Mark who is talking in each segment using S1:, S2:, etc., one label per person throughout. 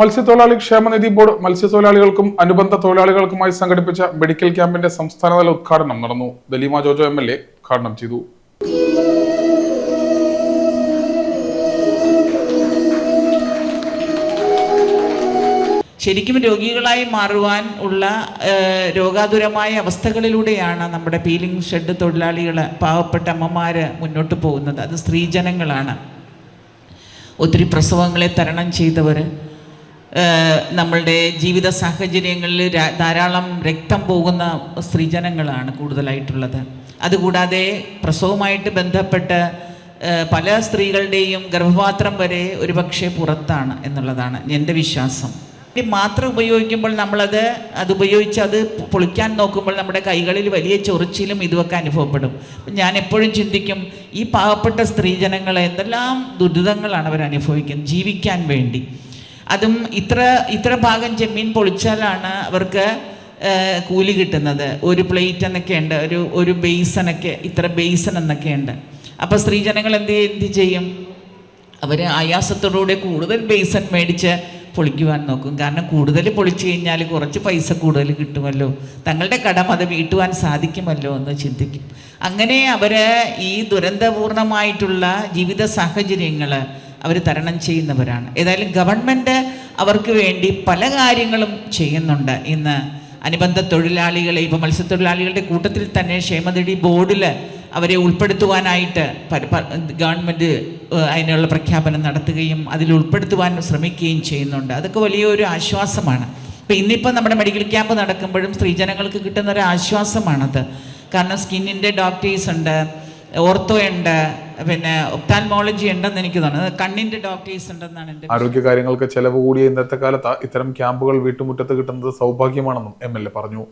S1: മത്സ്യത്തൊഴിലാളി ക്ഷേമനിധി ബോർഡ് മത്സ്യത്തൊഴിലാളികൾക്കും അനുബന്ധ തൊഴിലാളികൾക്കുമായി സംഘടിപ്പിച്ച മെഡിക്കൽ ക്യാമ്പിന്റെ സംസ്ഥാനതല ഉദ്ഘാടനം നടന്നു. Dalima Jojo M L A ഉദ്ഘാടനം ചെയ്തു.
S2: ശരിക്കും രോഗികളായി മാറുവാൻ ഉള്ള രോഗാതുരമായ അവസ്ഥകളിലൂടെയാണ് നമ്മുടെ പീലിംഗ് ഷെഡ് തൊഴിലാളികൾ പാവപ്പെട്ട അമ്മമാർ മുന്നോട്ട് പോകുന്നത്. അത് സ്ത്രീജനങ്ങളാണ്. ഒത്തിരി പ്രസവങ്ങളെ തരണം ചെയ്തവർ നമ്മളുടെ ജീവിത സാഹചര്യങ്ങളിൽ ധാരാളം രക്തം പോകുന്ന സ്ത്രീജനങ്ങളാണ് കൂടുതലായിട്ടുള്ളത്. അതുകൂടാതെ പ്രസവവുമായിട്ട് ബന്ധപ്പെട്ട് പല സ്ത്രീകളുടെയും ഗർഭപാത്രം വരെ ഒരുപക്ഷെ പുറത്താണ് എന്നുള്ളതാണ് എന്റെ വിശ്വാസം. മാത്രം ഉപയോഗിക്കുമ്പോൾ നമ്മളത് അത് ഉപയോഗിച്ച് അത് പൊളിക്കാൻ നോക്കുമ്പോൾ നമ്മുടെ കൈകളിൽ വലിയ ചൊറിച്ചിലും ഇതുമൊക്കെ അനുഭവപ്പെടും. ഞാൻ എപ്പോഴും ചിന്തിക്കും ഈ പാവപ്പെട്ട സ്ത്രീജനങ്ങളെ എന്തെല്ലാം ദുരിതങ്ങളാണ് അവർ അനുഭവിക്കുന്നത് ജീവിക്കാൻ വേണ്ടി. അതും ഇത്ര ഇത്ര ഭാഗം ചെമ്മീൻ പൊളിച്ചാലാണ് അവർക്ക് കൂലി കിട്ടുന്നത്. ഒരു പ്ലേറ്റ് എന്നൊക്കെ ഉണ്ട് ഒരു ഒരു ബേസനൊക്കെ ഇത്ര ബേസൻ എന്നൊക്കെ ഉണ്ട് അപ്പോൾ സ്ത്രീജനങ്ങൾ എന്ത് എന്ത് ചെയ്യും? അവർ ആയാസത്തോടുകൂടി കൂടുതൽ ബേസൻ മേടിച്ച് പൊളിക്കുവാൻ നോക്കും. കാരണം കൂടുതൽ പൊളിച്ചു കഴിഞ്ഞാൽ കുറച്ച് പൈസ കൂടുതൽ കിട്ടുമല്ലോ. തങ്ങളുടെ കടം അത് വീട്ടുവാൻ സാധിക്കുമല്ലോ എന്ന് ചിന്തിക്കും. അങ്ങനെ അവർ ഈ ദുരന്തപൂർണമായിട്ടുള്ള ജീവിത സാഹചര്യങ്ങൾ അവർ തരണം ചെയ്യുന്നവരാണ്. ഏതായാലും ഗവൺമെന്റ് അവർക്ക് വേണ്ടി പല കാര്യങ്ങളും ചെയ്യുന്നുണ്ട്. ഇന്ന് അനുബന്ധ തൊഴിലാളികളെ ഇപ്പോൾ മത്സ്യത്തൊഴിലാളികളുടെ കൂട്ടത്തിൽ തന്നെ ക്ഷേമനിധി ബോർഡിൽ അവരെ ഉൾപ്പെടുത്തുവാനായിട്ട് ഗവൺമെന്റ് അതിനുള്ള പ്രഖ്യാപനം നടത്തുകയും അതിൽ ഉൾപ്പെടുത്തുവാൻ ശ്രമിക്കുകയും ചെയ്യുന്നുണ്ട്. അതൊക്കെ വലിയൊരു ആശ്വാസമാണ്. ഇപ്പം ഇന്നിപ്പോൾ നമ്മുടെ മെഡിക്കൽ ക്യാമ്പ് നടക്കുമ്പോഴും സ്ത്രീജനങ്ങൾക്ക് കിട്ടുന്ന ഒരു ആശ്വാസമാണത്. കാരണം സ്കിന്നിന്റെ ഡോക്ടേഴ്സ് ഉണ്ട് ഓർത്തോ ഉണ്ട് പിന്നെ ഒപ്താൽമോളജി ഉണ്ടെന്ന് എനിക്ക് തോന്നുന്നത് കണ്ണിന്റെ ഡോക്ടേഴ്സ് ഉണ്ടെന്നാണ് എന്റെ
S1: ആരോഗ്യകാര്യങ്ങൾക്ക് ചെലവ് കൂടിയ ഇന്നത്തെ കാലത്ത് ഇത്തരം ക്യാമ്പുകൾ വീട്ടുമുറ്റത്ത് കിട്ടുന്നത് സൗഭാഗ്യമാണെന്നും എം എൽ എ പറഞ്ഞു.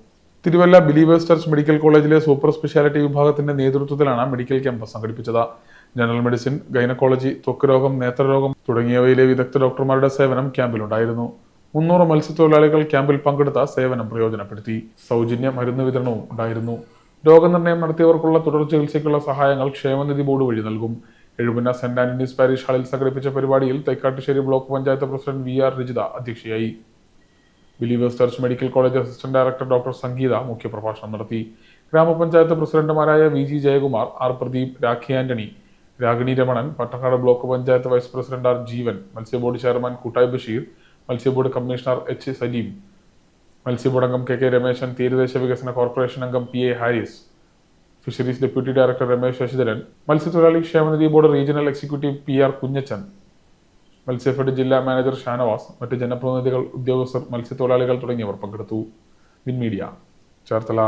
S1: തിരുവല്ല ബിലീവേഴ്സ് ചർച്ച് മെഡിക്കൽ കോളേജിലെ സൂപ്പർ സ്പെഷ്യാലിറ്റി വിഭാഗത്തിന്റെ നേതൃത്വത്തിലാണ് മെഡിക്കൽ ക്യാമ്പ് സംഘടിപ്പിച്ചത്. ജനറൽ മെഡിസിൻ ഗൈനക്കോളജി ത്വക്ക് രോഗം നേത്രരോഗം തുടങ്ങിയവയിലെ വിദഗ്ധ ഡോക്ടർമാരുടെ സേവനം ക്യാമ്പിലുണ്ടായിരുന്നു. മുന്നൂറ് മത്സ്യത്തൊഴിലാളികൾ ക്യാമ്പിൽ പങ്കെടുത്ത സേവനം പ്രയോജനപ്പെടുത്തി. സൗജന്യ മരുന്ന് വിതരണവും ഉണ്ടായിരുന്നു. രോഗനിർണയം നടത്തിയവർക്കുള്ള തുടർ ചികിത്സയ്ക്കുള്ള സഹായങ്ങൾ ക്ഷേമനിധി ബോർഡ് വഴി നൽകും. എഴുപുന്ന സെന്റ് ആന്റണീസ് പാരീഷ് ഹാളിൽ സംഘടിപ്പിച്ച പരിപാടിയിൽ Thykattussery block panchayat president V R Rajitha അധ്യക്ഷയായി. Believers church medical college assistant director doctor Sangeetha മുഖ്യപ്രഭാഷണം നടത്തി. ഗ്രാമപഞ്ചായത്ത് പ്രസിഡന്റുമാരായ V G Jayakumar R Pradeep Rakhi Antony Ragini Ramanan Pattakkad block panchayat vice president R Jeevan മത്സ്യബോർഡ് chairman Kuttai Basheer മത്സ്യബോർഡ് commissioner H Saleem മത്സ്യബോർഡ് അംഗം K K Rameshan തീരദേശ വികസന കോർപ്പറേഷൻ അംഗം P A Haris fisheries deputy director Ramesh Sasidharan മത്സ്യത്തൊഴിലാളി ക്ഷേമനിധി board regional executive P R Kunjachan Matsyafed ജില്ലാ manager Shanavas മറ്റ് ജനപ്രതിനിധികൾ ഉദ്യോഗസ്ഥർ മത്സ്യത്തൊഴിലാളികൾ തുടങ്ങിയവർ പങ്കെടുത്തു. Win media Cherthala.